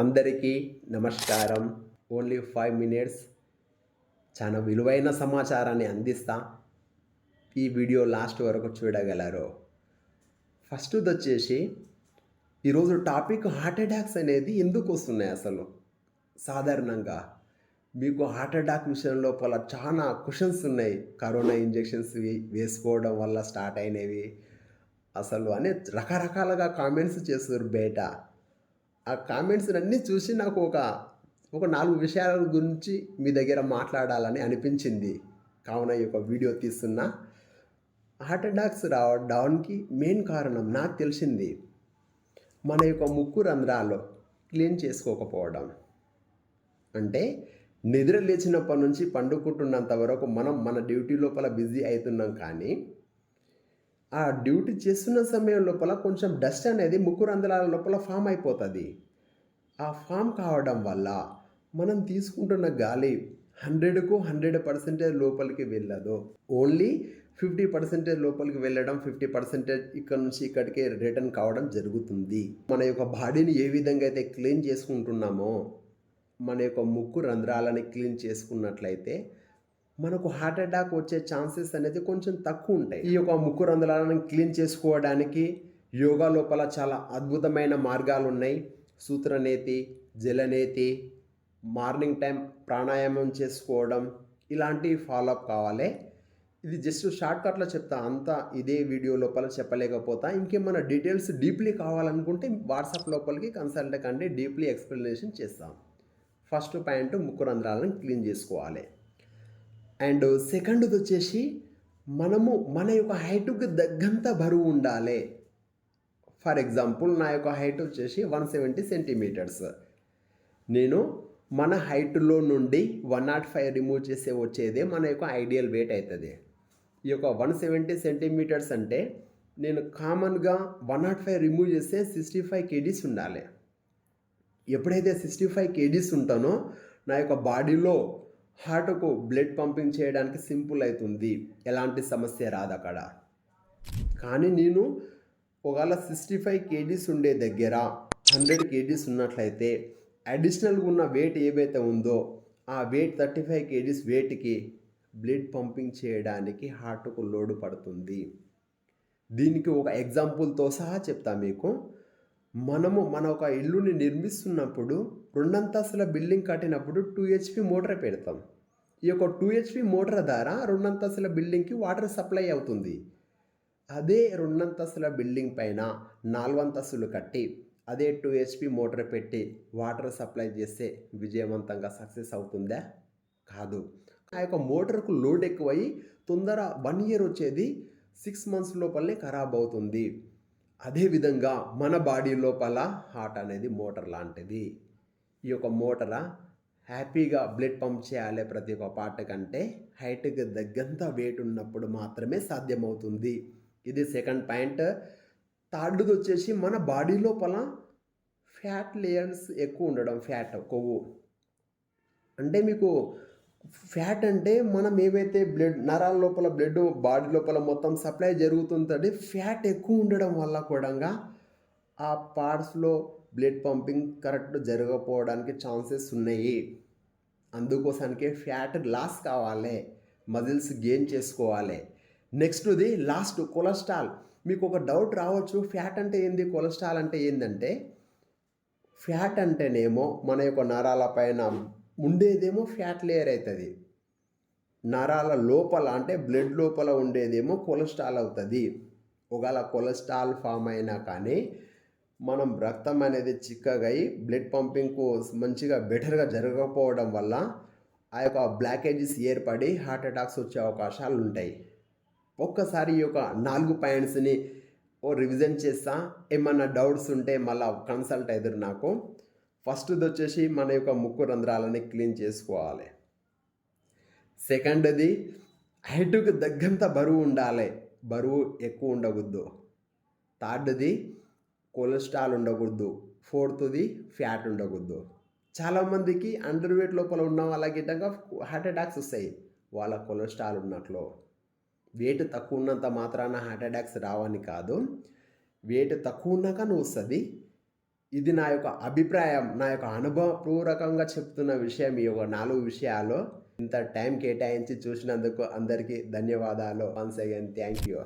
అందరికీ నమస్కారం. Only five minutes. చాలా విలువైన సమాచారాన్ని అందిస్తా. ఈ వీడియో లాస్ట్ వరకు చూడగలరు. ఫస్ట్ది వచ్చేసి ఈరోజు టాపిక్ హార్ట్ అటాక్స్ అనేది ఎందుకు వస్తున్నాయి అసలు? సాధారణంగా మీకు హార్ట్ అటాక్ విషయం లోపల చాలా క్వశ్చన్స్ ఉన్నాయి. కరోనా ఇంజెక్షన్స్ వేసుకోవడం వల్ల స్టార్ట్ అయినవి. అసలు అనే రకరకాలుగా కామెంట్స్ చేస్తారు బయట ఆ కామెంట్స్ అన్నీ చూసి నాకు ఒక ఒక నాలుగు విషయాల గురించి మీ దగ్గర మాట్లాడాలని అనిపించింది. కావున ఈ యొక్క వీడియో తీస్తున్నా హార్ట్ అటాక్స్ రావడానికి మెయిన్ కారణం నాకు తెలిసింది. మన యొక్క ముక్కు రంధ్రాలు క్లీన్ చేసుకోకపోవడం. అంటే నిద్ర లేచినప్పటి నుంచి పండుకుంటున్నంత వరకు మనం మన డ్యూటీ లోపల బిజీ అవుతున్నాం కానీ ఆ డ్యూటీ చేస్తున్న సమయం లోపల కొంచెం డస్ట్ అనేది ముక్కు రంధ్రాల లోపల ఫామ్ అయిపోతుంది. ఆ ఫామ్ కావడం వల్ల మనం తీసుకుంటున్న గాలి హండ్రెడ్కు హండ్రెడ్ పర్సెంటేజ్ లోపలికి వెళ్ళదు. ఓన్లీ ఫిఫ్టీ పర్సెంటేజ్ లోపలికి వెళ్ళడం ఫిఫ్టీ పర్సెంటేజ్ ఇక్కడ నుంచి ఇక్కడికి రిటర్న్ కావడం జరుగుతుంది. మన యొక్క బాడీని ఏ విధంగా అయితే క్లీన్ చేసుకుంటున్నామో మన యొక్క ముక్కు రంధ్రాలని క్లీన్ చేసుకున్నట్లయితే మనకు హార్ట్ అటాక్ వచ్చే ఛాన్సెస్ అనేది కొంచెం తక్కువ ఉంటాయి. ఈ యొక్క ముక్కు రంధ్రాలను క్లీన్ చేసుకోవడానికి యోగా లోపల చాలా అద్భుతమైన మార్గాలు ఉన్నాయి. సూత్రనేతి జలనేతి మార్నింగ్ టైం ప్రాణాయామం చేసుకోవడం ఇలాంటివి ఫాలోఅప్ కావాలి. ఇది జస్ట్ షార్ట్ కట్లో చెప్తా అంతా ఇదే వీడియో లోపల చెప్పలేకపోతా. ఇంకేమైనా డీటెయిల్స్ డీప్లీ కావాలనుకుంటే వాట్సాప్ లోపలికి కన్సల్ట్ కండి డీప్లీ ఎక్స్ప్లెనేషన్ చేస్తాం. ఫస్ట్ పాయింట్ ముక్కు రంధ్రాలను క్లీన్ చేసుకోవాలి. అండ్ సెకండ్ది వచ్చేసి మనము మన యొక్క హైట్కి తగ్గంత బరువు ఉండాలి. ఫర్ ఎగ్జాంపుల్ నా యొక్క హైట్ వచ్చేసి వన్ సెవెంటీ సెంటీమీటర్స్. నేను మన హైట్లో నుండి వన్ నాట్ ఫైవ్ రిమూవ్ చేసే వచ్చేదే మన యొక్క ఐడియల్ వెయిట్ అవుతుంది ఈ యొక్క వన్ సెవెంటీ సెంటీమీటర్స్ అంటే నేను కామన్గా వన్ నాట్ ఫైవ్ రిమూవ్ చేస్తే సిక్స్టీ ఫైవ్ కేజీస్ ఉండాలి. ఎప్పుడైతే సిక్స్టీ ఫైవ్ కేజీస్ ఉంటానో నా యొక్క బాడీలో హార్ట్కు బ్లడ్ పంపింగ్ చేయడానికి సింపుల్ అవుతుంది ఎలాంటి సమస్య రాదు అక్కడ. కానీ నేను ఒకవేళ సిక్స్టీ ఫైవ్ కేజీస్ ఉండే దగ్గర హండ్రెడ్ కేజీస్ ఉన్నట్లయితే అడిషనల్గా ఉన్న వెయిట్ ఏవైతే ఉందో ఆ వెయిట్ థర్టీ ఫైవ్ కేజీస్ వెయిట్కి బ్లడ్ పంపింగ్ చేయడానికి హార్ట్కు లోడ్ పడుతుంది. దీనికి ఒక ఎగ్జాంపుల్తో సహా చెప్తా మీకు. మనము మన ఒక ఇల్లుని నిర్మిస్తున్నప్పుడు రెండంతస్తుల బిల్డింగ్ కట్టినప్పుడు టూ హెచ్పి మోటార్ పెడతాం. ఈ యొక్క టూ హెచ్పి మోటార్ ద్వారా రెండంతస్తుల బిల్డింగ్కి వాటర్ సప్లై అవుతుంది. అదే రెండంతస్తుల బిల్డింగ్ పైన నాలుగంతస్తులు కట్టి అదే టూ హెచ్పి మోటార్ పెట్టి వాటర్ సప్లై చేస్తే విజయవంతంగా సక్సెస్ అవుతుందా? కాదు. ఆ యొక్క మోటార్కు లోడ్ ఎక్కువై తొందర వన్ ఇయర్ వచ్చేది సిక్స్ మంత్స్ లోపలనే ఖరాబ్ అవుతుంది. అదేవిధంగా మన బాడీ లోపల హార్ట్ అనేది మోటార్ లాంటిది. ఈ యొక్క మోటార్ హ్యాపీగా బ్లడ్ పంప్ చేయాలి ప్రతి ఒక్క పార్ట్ కంటే హైట్కి తగ్గంత వెయిట్ ఉన్నప్పుడు మాత్రమే సాధ్యమవుతుంది. ఇది సెకండ్ పాయింట్ థర్డ్ది వచ్చేసి మన బాడీ లోపల ఫ్యాట్ లేయర్స్ ఎక్కువ ఉండడం ఫ్యాట్ కొవ్వు. అంటే మీకు ఫ్యాట్ అంటే మనం ఏవైతే బ్లడ్ నరాల లోపల బ్లడ్ బాడీ లోపల మొత్తం సప్లై జరుగుతుందంటే ఫ్యాట్ ఎక్కువ ఉండడం వల్ల కూడా ఆ పార్ట్స్లో బ్లడ్ పంపింగ్ కరెక్ట్ జరగకపోవడానికి ఛాన్సెస్ ఉన్నాయి. అందుకోసానికే ఫ్యాట్ లాస్ కావాలి మజిల్స్ గెయిన్ చేసుకోవాలి. నెక్స్ట్ది లాస్ట్ కొలెస్ట్రాల్. మీకు ఒక డౌట్ రావచ్చు ఫ్యాట్ అంటే ఏంది కొలెస్ట్రాల్ అంటే ఏంటంటే ఫ్యాట్ అంటేనేమో మన యొక్క నరాల పైన ఉండేదేమో ఫ్యాట్ లేయర్ అవుతుంది నరాల లోపల అంటే బ్లడ్ లోపల ఉండేదేమో కొలెస్ట్రాల్ అవుతుంది. ఒకవేళ కొలెస్ట్రాల్ ఫామ్ అయినా కానీ మనం రక్తం అనేది చిక్కగా అయి బ్లడ్ పంపింగ్కు మంచిగా బెటర్గా జరగకపోవడం వల్ల ఆ యొక్క బ్లాకేజెస్ ఏర్పడి హార్ట్ అటాక్స్ వచ్చే అవకాశాలు ఉంటాయి. ఒక్కసారి ఈ యొక్క నాలుగు పాయింట్స్ని ఓ రివిజన్ చేస్తా. ఏమన్నా డౌట్స్ ఉంటే మళ్ళీ కన్సల్ట్ అయితే నాకు. ఫస్ట్ది వచ్చేసి మన యొక్క ముక్కు రంధ్రాలని క్లీన్ చేసుకోవాలి. సెకండ్ది హైట్కి తగ్గంత బరువు ఉండాలి. బరువు ఎక్కువ ఉండకూడదు. థర్డ్ది కొలెస్ట్రాల్ ఉండకూడదు. ఫోర్త్ది ఫ్యాట్ ఉండకూడదు. చాలామందికి అండర్ వెయిట్ లోపల ఉన్న వాళ్ళకి గిట్టంగా హార్ట్ అటాక్స్ వస్తాయి. వాళ్ళ కొలెస్ట్రాల్ ఉన్నట్లు. వెయిట్ తక్కువ ఉన్నంత మాత్రాన హార్ట్ అటాక్స్ రావని కాదు. వెయిట్ తక్కువ ఉన్నాక నువ్వు వస్తుంది. ఇది నా యొక్క అభిప్రాయం నా యొక్క అనుభవపూర్వకంగా చెప్తున్న విషయం ఈ యొక్క నాలుగు విషయాలు. ఇంత టైం కేటాయించి చూసినందుకు అందరికీ ధన్యవాదాలు. Once again thank you